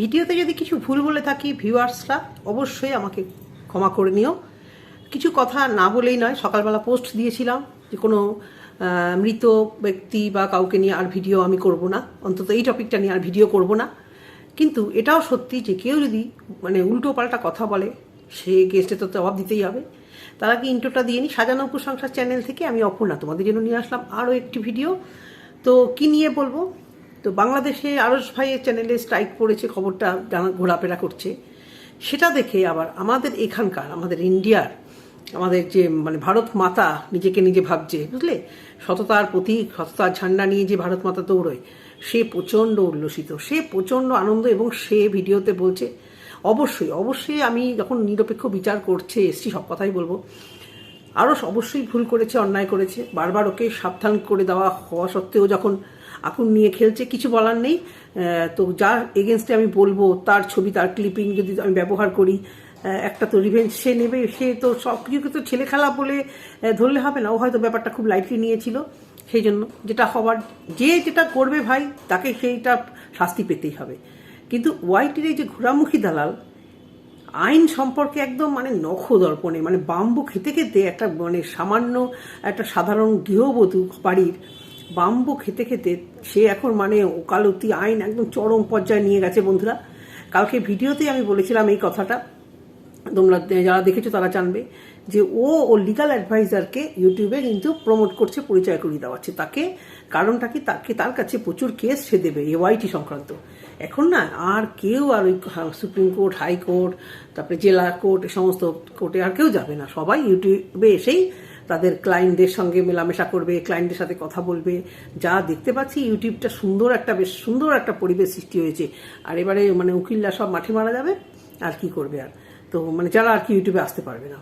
ভিডিওতে যদি কিছু ভুল বলে থাকি, ভিউয়ার্সরা অবশ্যই আমাকে ক্ষমা করে নিও। কিছু কথা না বলেই নয়, সকালবেলা পোস্ট দিয়েছিলাম যে কোনো মৃত ব্যক্তি বা কাউকে নিয়ে আর ভিডিও আমি করব না। অন্তত এই টপিকটা নিয়ে আর ভিডিও করব না। কিন্তু এটাও সত্যি যে কেউ যদি মানে উল্টো পাল্টা কথা বলে, সে গেস্টে তো জবাব দিতেই হবে। তার আগে ইন্টোটা দিয়ে নিই সাজানো উপসংসার চ্যানেল থেকে আমি অপর্ণা তোমাদের জন্য নিয়ে আসলাম আরও একটি ভিডিও তো কি নিয়ে বলব? তো বাংলাদেশে আরস ভাইয়ের চ্যানেলে স্ট্রাইক পড়েছে, খবরটা জানা, ঘোরাফেরা করছে। সেটা দেখে আবার আমাদের এখানকার, আমাদের ইন্ডিয়ার, আমাদের যে মানে ভারত মাতা নিজেকে নিজে ভাবছে, বুঝলে? সততার প্রতীক, সততার ঝান্ডা নিয়ে যে ভারত মাতা দৌড়য়, সে প্রচণ্ড উল্লসিত, সে প্রচণ্ড আনন্দ এবং সে ভিডিওতে বলছে, অবশ্যই অবশ্যই আমি যখন নিরপেক্ষ বিচার করছে, এসছি, সব কথাই বলব। আরও অবশ্যই ভুল করেছে, অন্যায় করেছে, বারবার ওকে সাবধান করে দেওয়া হওয়া সত্ত্বেও যখন আকুন নিয়ে খেলছে, কিছু বলার নেই। তো যার এগেনস্টে আমি বলব, তার ছবি, তার ক্লিপিং যদি আমি ব্যবহার করি একটা তো রিভেঞ্জ সে নেবে, সে তো সব কিছুকে তো ছেলে খেলা বলে ধরলে হবে না। ও হয়তো ব্যাপারটা খুব লাইটলি নিয়েছিল। সেই জন্য যেটা হবার, যে যেটা করবে ভাই, তাকে সেইটা শাস্তি পেতেই হবে। কিন্তু ওয়াইটির এই যে ঘোরামুখী দালাল, আইন সম্পর্কে একদম মানে নখ দর্পণে মানে বাম্বু খেতে খেতে একটা মানে সামান্য একটা সাধারণ গৃহবধূ বাড়ির বাম্বু খেতে খেতে সে এখন মানে ওকালতি আইন একদম চরম পর্যায়ে নিয়ে গেছে বন্ধুরা। কালকে ভিডিওতেই আমি বলেছিলাম এই কথাটা। তোমরা যারা দেখেছ তারা জানবে যে ও ও লিগাল অ্যাডভাইজারকে ইউটিউবে কিন্তু প্রমোট করছে, পরিচয় করিয়ে দেওয়াচ্ছে তাকে কারণটা কি? তাকে তার কাছে প্রচুর কেস সে দেবে এওয়াইটি সংক্রান্ত। এখন না আর কেউ আর ওই সুপ্রিম কোর্ট হাইকোর্ট তারপরে জেলা কোর্ট, এ সমস্ত কোর্টে আর কেউ যাবে না। সবাই ইউটিউবে এসেই তাদের ক্লায়েন্টদের সঙ্গে মেলামেশা করবে ক্লায়েন্টদের সাথে কথা বলবে। যা দেখতে পাচ্ছি ইউটিউবটা সুন্দর একটা, বেশ সুন্দর একটা পরিবেশ সৃষ্টি হয়েছে। আর এবারে মানে উকিলরা সব মাঠে মারা যাবে, আর কি করবে আর? তো মানে যারা আর কি ইউটিউবে আসতে পারবে না।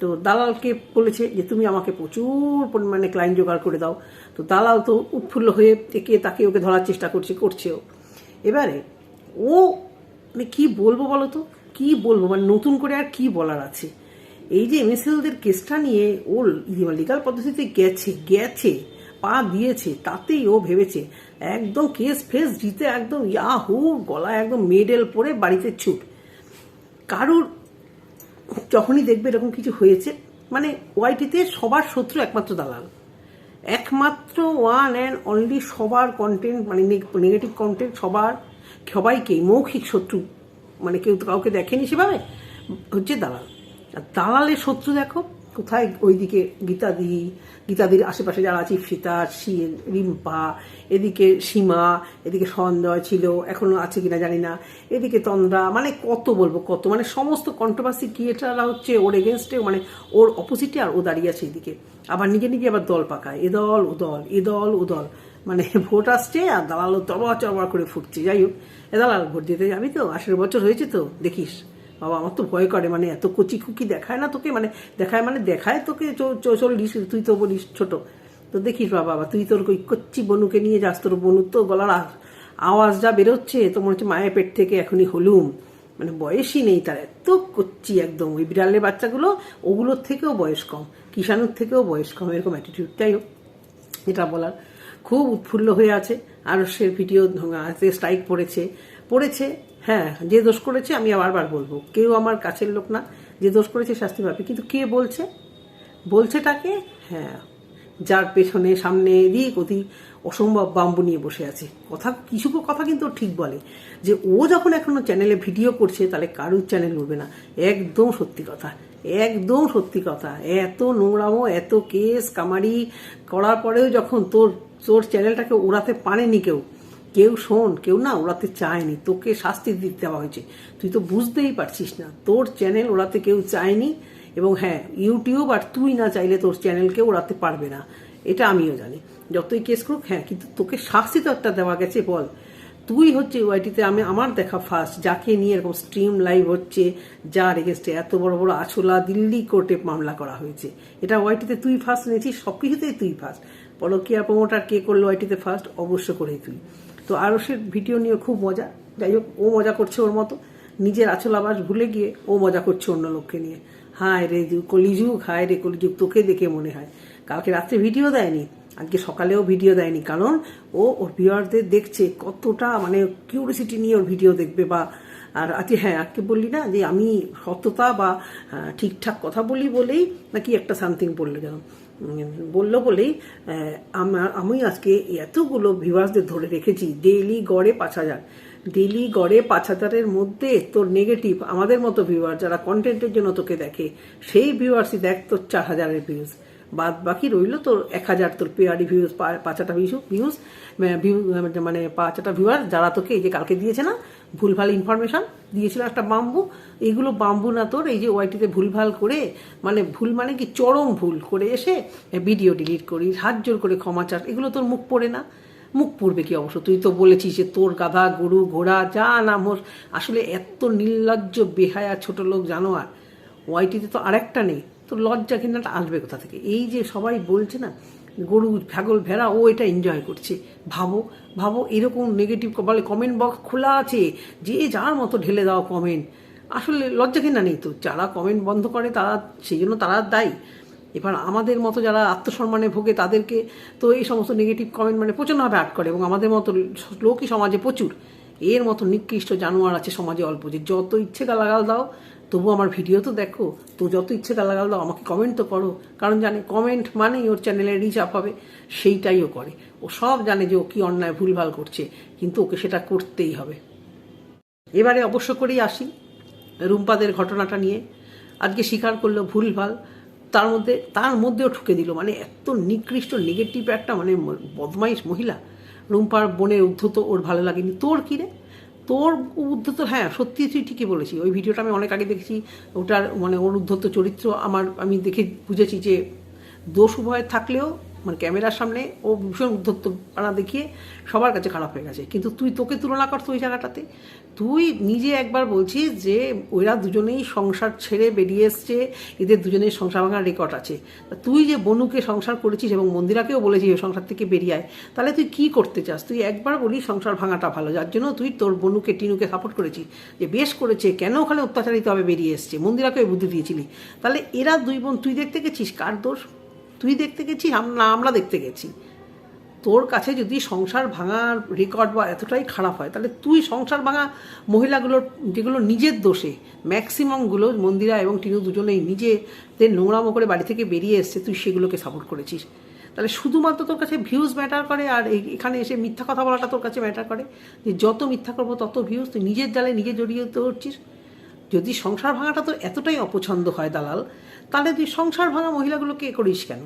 তো দালালকে বলেছে যে, তুমি আমাকে প্রচুর পরিমাণে ক্লায়েন্ট জোগাড় করে দাও। তো দালাল তো উৎফুল্ল হয়ে একে তাকে ওকে ধরার চেষ্টা করছে, করছেও। এবারে ও মানে কি বলব বলো তো? কি বলব? মানে নতুন করে আর কি বলার আছে? এই যে এমএসএলদের কেসটা নিয়ে ও লিগাল পদ্ধতিতে গেছে গেছে, পা দিয়েছে, তাতেই ও ভেবেছে। একদম কেস ফেস জিতে একদম ইয়াহু গলায় একদম মেডেল পরে বাড়িতে ছুট। কারুর যখনই দেখবে এরকম কিছু হয়েছে মানে ওয়াইটিতে সবার শত্রু একমাত্র দালাল। একমাত্র ওয়ান অ্যান্ড অনলি সবার কন্টেন্ট মানে নেগেটিভ কন্টেন্ট সবার সবাইকেই মৌখিক শত্রু মানে কেউ কাউকে দেখেনি সেভাবে, হচ্ছে দালাল। আর দালালের শত্রু দেখো, কোথায় ওইদিকে গীতাদি, গীতাদির আশেপাশে যারা আছে শীল, রিম্পা, এদিকে সীমা, এদিকে সঞ্জয় ছিল, এখনও আছে কিনা জানি না, এদিকে তন্দ্রা মানে কত বলব, কত মানে সমস্ত কন্ট্রোভার্সি ক্রিয়েটাররা হচ্ছে ওর এগেনস্টে মানে ওর অপোজিটে আর ও দাঁড়িয়ে আছে এদিকে। আবার নিজে নিজে আবার দল পাকায়, এ দল, ও দল, এ দল, ও দল। মানে ভোট আসছে আর দালালও তবা চবা করে ফুটছে। যাই হোক, এ দালাল ভোট দিতে যাবি তো? আঠেরো বছর হয়েছে তো, দেখিস। বাবা, আমার তো ভয় করে মানে এত কচি কুকি দেখায় না তোকে মানে দেখায় মানে দেখায় তোকে চ- চ- চল্লিশ, তুই তো বলিস ছোট। তো দেখিস বাবা তুই তোর ওই কচ্ছি বনুকে নিয়ে যাস, তোর বনুর তো গলার আওয়াজ যা বেরোচ্ছে, তো মনে হচ্ছে মায়ের পেট থেকে এখনই হলুম। মানে বয়সই নেই তার, এত কচ্ছি একদম। ওই বিড়ালের বাচ্চাগুলো, ওগুলোর থেকেও বয়স কম, কিষাণুর থেকেও বয়স কম, এরকম অ্যাটিটিউড যাই হোক, এটা বলার। খুব উৎফুল্ল হয়ে আছে আর সে ভিডিও স্ট্রাইক পড়েছে পড়েছে হ্যাঁ যে দোষ করেছে আমি বারবার বলব। কেউ আমার কাছের লোক না, যে দোষ করেছে শাস্তি পাবে। কিন্তু কে বলছে? বলছে তাকে হ্যাঁ যার পেছনে সামনে এদিক ওদিক অসম্ভব বাম্বু নিয়ে বসে আছে। কথা, কিছু কথা কিন্তু ঠিক বলে। যে ও যখন এখনও চ্যানেলে ভিডিও করছে, তাহলে কারুর চ্যানেল উঠবে না? একদম সত্যি কথা। একদম সত্যি কথা। এত নোংরামো, এত কেস কামারি করার পরেও যখন তোর তোর চ্যানেলটাকে ওড়াতে পারেনি কেউ কেউ শোন, কেউ না ওড়াতে চায়নি। তোকে শাস্তি দিতে দেওয়া হয়েছে। তুই তো বুঝতেই পারছিস না। তোর চ্যানেল ওড়াতে কেউ চায়নি এবং হ্যাঁ ইউটিউব আর তুই না চাইলে তোর চ্যানেলকে ওড়াতে পারবে না। এটা আমিও জানি। যতই কেস করুক হ্যাঁ কিন্তু তোকে শাস্তি তো একটা দেওয়া গেছে, বল। তুই হচ্ছে ওয়াইটিতে আমি, আমার দেখা ফার্স্ট যাকে নিয়ে এরকম স্ট্রিম লাইভ হচ্ছে, যার এগেনস্টে এত বড় বড় আছলা দিল্লি কোর্টে মামলা করা হয়েছে। এটা ওয়াইটিতে তুই ফার্স্ট নিয়েছিস সব কিছুতেই তুই ফার্স্ট পরকিয়া প্রমোটার কে করল ওয়াইটিতে ফার্স্ট অবশ্য করেই তুই। তো আরও সে ভিডিও নিয়ে খুব মজা। যাই হোক, ও মজা করছে ওর মতো। নিজের আচল আবাস ভুলে গিয়ে ও মজা করছে অন্য লোককে নিয়ে। হায় রে কলিযুগ, হায় রে কলিযুগ, তোকে দেখে মনে হয়। কালকে রাত্রে ভিডিও দেয়নি, আজকে সকালেও ভিডিও দেয়নি। কারণ ও, ওর ভিউয়ারদের দেখছে কতটা মানে কিউরিসিটি নিয়ে ওর ভিডিও দেখবে বা আর আজকে হ্যাঁ আজকে বললি না যে আমি সততা বা ঠিকঠাক কথা বলি বলেই নাকি একটা সামথিং বলল যেন। বলল বলেই আমার আমি আজকে এতগুলো ভিউয়ার্সদের ধরে রেখেছি ডেইলি গড়ে পাঁচ হাজার। ডেইলি গড়ে পাঁচ হাজারের মধ্যে তোর নেগেটিভ আমাদের মতো ভিউয়ার যারা কন্টেন্টের জন্য তোকে দেখে, সেই ভিউয়ার্সই দেখ তোর চার হাজারের ভিউজ বাদ বাকি রইল তোর এক হাজার, তোর পেয়ারি ভিউজ পাঁচাটা ভিউজ ভিউজ মানে পাঁচাটা ভিউয়ার যারা তোকে এই যে কালকে দিয়েছে না, ভুলভাল ইনফরমেশন দিয়েছিল একটা বাম্বু এইগুলো বাম্বু না তোর, এই যে ওয়াইটিতে ভুলভাল করে মানে ভুল মানে কি, চরম ভুল করে এসে ভিডিও ডিলিট করি হাত জোর করে ক্ষমা চাস, এগুলো তোর মুখ পড়ে না। মুখ পড়বে কি অবশ্য? তুই তো বলেছিস যে তোর গাধা, গরু, ঘোড়া, যা না মোর। আসলে এত নির্লজ্জ, বেহায়া ছোট লোক জানোয়ার ওয়াইটিতে তো আরেকটা নেই। তো লজ্জা কিনাটা আসবে কোথা থেকে? এই যে সবাই বলছে না গরু, ছাগল, ভেড়া, ও এটা এনজয় করছে। ভাবো ভাবো, এরকম নেগেটিভ বলে কমেন্ট বক্স খোলা আছে যে যার মতো ঢেলে দাও কমেন্ট আসলে লজ্জা কিনা নেই তো। যারা কমেন্ট বন্ধ করে তারা সেই জন্য তারা দায়ী। এবার আমাদের মতো যারা আত্মসম্মানে ভোগে তাদেরকে তো এই সমস্ত নেগেটিভ কমেন্ট মানে প্রচণ্ডভাবে আট করে এবং আমাদের মতো লোকই সমাজে প্রচুর। এর মতো নিকৃষ্ট জানোয়ার আছে সমাজে অল্প যে যত ইচ্ছে গালাগাল দাও তবু আমার ভিডিও তো দেখো, তো যত ইচ্ছে গালাগাল দাও, আমাকে কমেন্ট তো করো। কারণ জানে কমেন্ট মানেই ওর চ্যানেলে রিচ আপ হবে, সেইটাই ও করে। ও সব জানে যে ও কি অন্যায় ভুলভাল করছে, কিন্তু ওকে সেটা করতেই হবে। এবারে অবশ্য করেই আসি রুম্পাদের ঘটনাটা নিয়ে। আজকে স্বীকার করল ভুলভাল। তার মধ্যে, তার মধ্যেও ঠুকে দিল। মানে এত নিকৃষ্ট নেগেটিভ একটা মানে বদমাইশ মহিলা। রুম্পার বোনের উদ্ধত ওর ভালো লাগেনি। তোর কী রে? তোর উদ্ধত হ্যাঁ সত্যি তুই ঠিকই বলেছি ওই ভিডিওটা আমি অনেক আগে দেখেছি। ওটার মানে ওর উদ্ধত চরিত্র আমার, আমি দেখে বুঝেছি যে দোষ উভয় থাকলেও মানে ক্যামেরার সামনে ও ভীষণ উদ্ধত্তপনা দেখিয়ে সবার কাছে খারাপ হয়ে গেছে। কিন্তু তুই তোকে তুলনা করতো ওই জায়গাটাতে। তুই নিজে একবার বলছিস যে ওরা দুজনেই সংসার ছেড়ে বেরিয়ে এসছে, এদের দুজনেই সংসার ভাঙার রেকর্ড আছে। তুই যে বনুকে সংসার করেছিস এবং মন্দিরাকেও বলেছিস সংসার থেকে বেরিয়ে আয়, তাহলে তুই কি করতে চাস? তুই একবার বলি সংসার ভাঙাটা ভালো, যার জন্য তুই তোর বনুকে, টিনুকে সাপোর্ট করেছিস যে বেশ করেছে, কেন ওখানে অত্যাচারিত হবে বেরিয়ে এসছে? মন্দিরাকে বুদ্ধি দিয়েছিলি। তাহলে এরা দুই বোন, তুই দেখতে গেছিস? কার দোষ? তুই দেখতে গেছি না, আমরা দেখতে গেছি। তোর কাছে যদি সংসার ভাঙার রেকর্ড বা এতটাই খারাপ হয়, তাহলে তুই সংসার ভাঙা মহিলাগুলোর, যেগুলো নিজের দোষে ম্যাক্সিমামগুলো মন্দিরা এবং টিনু দুজনেই নিজেদের নোংরামো করে বাড়ি থেকে বেরিয়ে এসছে, তুই সেগুলোকে সাপোর্ট করেছিস। তাহলে শুধুমাত্র তোর কাছে ভিউজ ম্যাটার করে আর এখানে এসে মিথ্যা কথা বলাটা তোর কাছে ম্যাটার করে। যে যত মিথ্যা করব, তত ভিউজ তুই নিজের জালে নিজে জড়িয়ে ধরছিস। যদি সংসার ভাঙাটা তোর এতটাই অপছন্দ হয় দালাল তাহলে তুই সংসার ভাঙা মহিলাগুলোকে করিস কেন?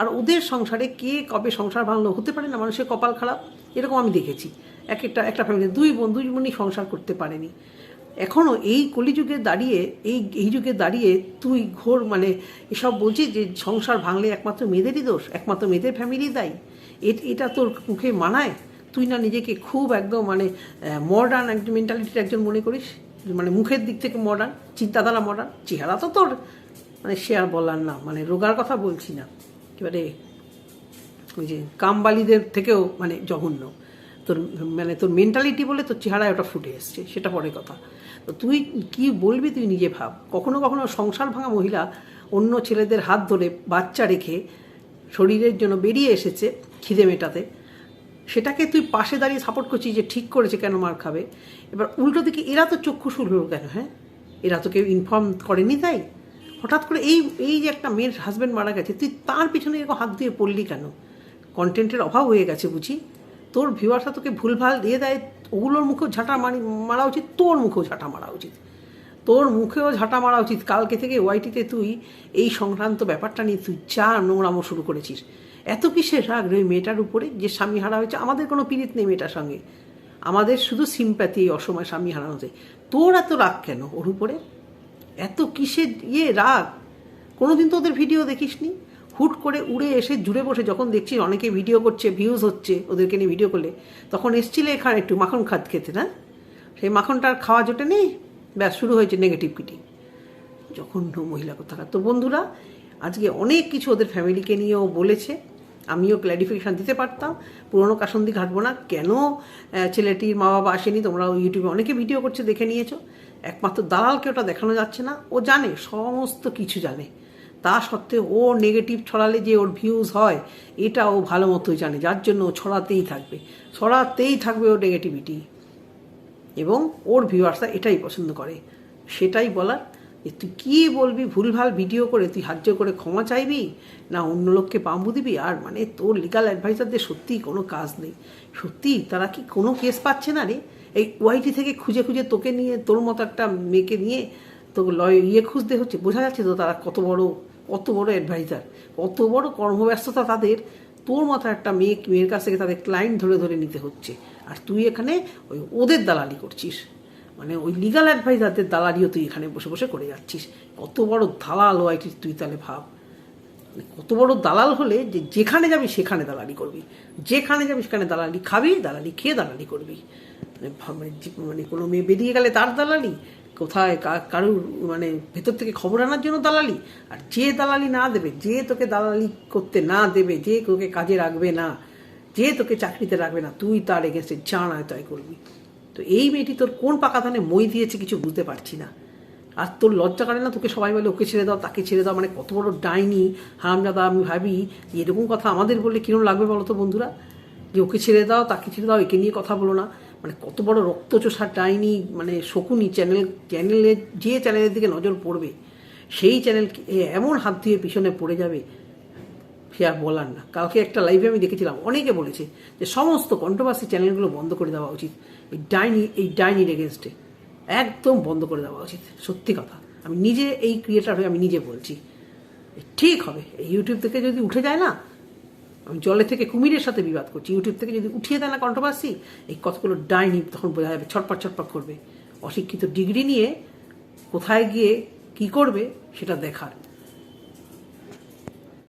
আর ওদের সংসারে কে কবে সংসার ভাঙলো হতে পারে না? মানুষের কপাল খারাপ? এরকম আমি দেখেছি। এক একটা একটা ফ্যামিলি দুই বোন দুই বোনই সংসার করতে পারেনি। এখনও এই কলিযুগে দাঁড়িয়ে, এই এই যুগে দাঁড়িয়ে তুই ঘোর মানে এসব বলছিস যে সংসার ভাঙলে একমাত্র মেয়েদেরই দোষ, একমাত্র মেয়েদের ফ্যামিলি দায়ী। এটা তোর মুখে মানায়? তুই না নিজেকে খুব একদম মানে মডার্ন একজন মেন্টালিটির একজন মনে করিস? মানে মুখের দিক থেকে মডার্ন চিন্তাধারা মডার্ন চেহারা তো তোর। মানে সে আর বলার না মানে রোগার কথা বলছি না। এবারে ওই যে কামবালিদের থেকেও মানে জঘন্য। তোর মানে তোর মেন্টালিটি বলে তোর চেহারায় ওটা ফুটে এসছে, সেটা পরে কথা। তো তুই কি বলবি তুই নিজে ভাব। কখনো কখনো সংসার ভাঙা মহিলা অন্য ছেলেদের হাত ধরে বাচ্চা রেখে শরীরের জন্য বেরিয়ে এসেছে খিদে মেটাতে। সেটাকে তুই পাশে দাঁড়িয়ে সাপোর্ট করছিস যে ঠিক করেছে কেন মার খাবে। এবার উল্টো দিকে এরা তো চক্ষু শুল হলো কেন হ্যাঁ? এরা তো কেউ ইনফর্ম করেনি তাই? হঠাৎ করে এই এই যে একটা মেয়ের হাজব্যান্ড মারা গেছে, তুই তার পিছনে এরকম হাত দিয়ে পড়লি কেন? কন্টেন্টের অভাব হয়ে গেছে বুঝি। তোর ভিউয়ার্সরা তোকে ভুলভাল দিয়ে দেয়, ওগুলোর মুখেও ঝাঁটা মারি, মারা উচিত, তোর মুখেও ঝাঁটা মারা উচিত। তোর মুখেও ঝাঁটা মারা উচিত। কালকে থেকে ওয়াইটিতে তুই এই সংক্রান্ত ব্যাপারটা নিয়ে তুই যা নোংরামো শুরু করেছিস। এত কিসের রাগ ওই মেয়েটার উপরে যে স্বামী হারা হয়েছে? আমাদের কোনো পীড়িত নেই মেয়েটার সঙ্গে। আমাদের শুধু সিম্প্যাথি এই অসময় স্বামী হারানোতে তোর এত রাগ কেন ওর উপরে? এত কিসের ইয়ে রাগ? কোনোদিন তো ওদের ভিডিও দেখিসনি? হুট করে উড়ে এসে জুড়ে বসে যখন দেখছিস অনেকে ভিডিও করছে ভিউজ হচ্ছে ওদেরকে নিয়ে ভিডিও করলে, তখন এসছিলে এখানে একটু মাখন খাদ খেতে, না? সেই মাখনটার খাওয়া জোটে নেই? ব্যাস, শুরু হয়েছে নেগেটিভ কিটি যখন মহিলা কোথাকার। তো বন্ধুরা, আজকে অনেক কিছু ওদের ফ্যামিলিকে নিয়েও বলেছে। আমিও ক্ল্যারিফিকেশান দিতে পারতাম। পুরনো কাসন্দি ঘাটবো না। কেন ছেলেটির মা বাবা আসেনি? তোমরা ইউটিউবে অনেকে ভিডিও করছে, দেখে নিয়েছো। একমাত্র দালালকে ওটা দেখানো যাচ্ছে না। ও জানে, সমস্ত কিছু জানে। তা সত্ত্বেও ও নেগেটিভ ছড়ালে যে ওর ভিউজ হয়, এটা ও ভালো মতোই জানে। যার জন্য ও ছড়াতেই থাকবে। ছড়াতেই থাকবে ও নেগেটিভিটি এবং ওর ভিউয়ার্সরা এটাই পছন্দ করে। সেটাই বলার যে তুই কী বলবি, ভুলভাল ভিডিও করে তুই হাজ্য করে ক্ষমা চাইবি, না অন্য লোককে পাম্বু দিবি? আর মানে তোর লিগাল অ্যাডভাইজারদের সত্যিই কোনো কাজ নেই। সত্যি তারা কি কোনো কেস পাচ্ছে না রে? এই ওয়াইটি থেকে খুঁজে খুঁজে তোকে নিয়ে, তোর মতো একটা মেয়েকে নিয়ে তো লয় ইয়ে খুঁজতে হচ্ছে। বোঝা যাচ্ছে তো তারা কত বড় কত বড় অ্যাডভাইজার কত বড় কর্মব্যস্ততা তাদের। তোর মতো একটা মেয়ে, মেয়ের কাছ থেকে তাদের ক্লায়েন্ট ধরে ধরে নিতে হচ্ছে। আর তুই এখানে ওই ওদের দালালি করছিস। মানে ওই লিগাল অ্যাডভাইজারদের দালালিও তুই এখানে বসে বসে করে যাচ্ছিস। কত বড় দালাল ওয়াইটি তুই তাহলে ভাব। মানে কত বড় দালাল হলে যে যেখানে যাবি সেখানে দালালি করবি। যেখানে যাবি সেখানে দালালি খাবি, দালালি খেয়ে দালালি করবি। মানে মানে মানে কোনো মেয়ে বেরিয়ে গেলে তার দালালি? কোথায় কারুর মানে ভেতর থেকে খবর আনার জন্য দালালি? আর যে দালালি না দেবে, যে তোকে দালালি করতে না দেবে, যে তোকে কাজে রাখবে না, যে তোকে চাকরিতে রাখবে না, তুই তার এগেনস্টে যা নয় তাই করবি। তো এই মেয়েটি তোর কোন পাকা ধানে মই দিয়েছে কিছু বুঝতে পারছি না। আর তোর লজ্জা করে না তোকে সবাই বলে, ওকে ছেড়ে দাও, তাকে ছেড়ে দাও। মানে কত বড় ডাইনি, হারামজাদা, আমি ভাবি, এরকম কথা আমাদের বললে কিরম লাগবে বলো তো বন্ধুরা? যে ওকে ছেড়ে দাও, তাকে ছেড়ে দাও, একে নিয়ে কথা বলো না। মানে কত বড় রক্তচোষা ডাইনি মানে শকুনি চ্যানেল চ্যানেলে যে চ্যানেলের দিকে নজর পড়বে, সেই চ্যানেল এমন হাত দিয়ে পিছনে পড়ে যাবে, সে আর বলার না। কালকে একটা লাইভে আমি দেখেছিলাম, অনেকে বলেছে যে সমস্ত কন্ট্রোভার্সি চ্যানেলগুলো বন্ধ করে দেওয়া উচিত, এই ডাইনি, এই ডাইনির এগেনস্টে একদম বন্ধ করে দেওয়া উচিত, সত্যি কথা। আমি নিজে এই ক্রিয়েটার হয়ে আমি নিজে বলছি। ঠিক হবে, এই ইউটিউব থেকে যদি উঠে যায় না আমি জলে থেকে কুমিরের সাথে বিবাদ করছি। ইউটিউব থেকে যদি উঠিয়ে দেয় না কন্ট্রোভার্সি এই কতগুলো ডাইনি তখন বোঝা যাবে, ছটপট ছটপট করবে। অশিক্ষিত ডিগ্রি নিয়ে কোথায় গিয়ে কি করবে সেটা দেখার।